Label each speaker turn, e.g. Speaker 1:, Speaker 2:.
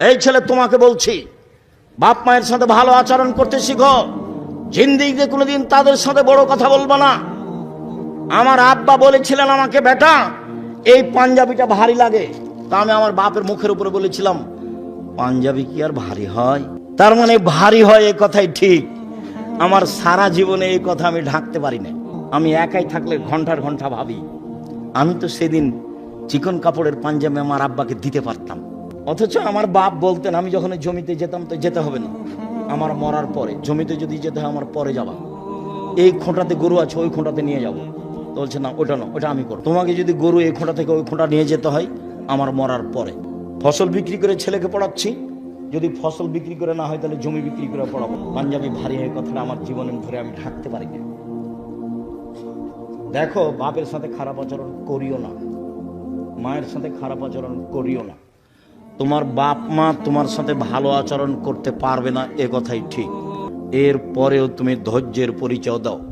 Speaker 1: এই ছেলে তোমাকে বলছি, বাপ মায়ের সাথে ভালো আচরণ করতে শিখো। জিন্দিগিতে কোনোদিন তাদের সাথে বড় কথা বলব না। আমার আব্বা বলেছিলেন আমাকে, বেটা, এই পাঞ্জাবিটা ভারী লাগে। তা আমি আমার বাপের মুখের উপরে বলেছিলাম, পাঞ্জাবি কি আর ভারী হয়? তার মানে ভারী হয় এই কথাই ঠিক। আমার সারা জীবনে এই কথা আমি ঢাকতে পারি না আমি একাই থাকলে ঘণ্টার ঘণ্টা ভাবি। আমি তো সেদিন চিকন কাপড়ের পাঞ্জাবি আমার আব্বাকে দিতে পারতাম। অথচ আমার বাপ বলতেন, আমি যখন জমিতে যেতাম তো যেতে হবে না। আমার মরার পরে, জমিতে যদি যেতে হয় আমার পরে যাবা। এই খোঁটাতে গরু আছে, ওই খোঁটাতে নিয়ে যাব। তো বলছে, না, ওটা না, ওটা আমি করব। তোমাকে যদি গরু এই খোঁটা থেকে ওই খোঁটা নিয়ে যেতে হয় আমার মরার পরে। ফসল বিক্রি করে ছেলেকে পড়াচ্ছি। যদি ফসল বিক্রি করে না হয় তাহলে জমি বিক্রি করে পড়াবো। পাঞ্জাবি ভারী হয়ে কথাটা আমার জীবনে ধরে আমি ঢাকতে পারি না দেখো, বাপের সাথে খারাপ আচরণ করিও না। মায়ের সাথে খারাপ আচরণ করিও না। তোমার বাপ মা তোমার সাথে ভালো আচরণ করতে পারবে না, এ কথাই ঠিক। এর পরেও তুমি ধৈর্যের পরিচয় দাও।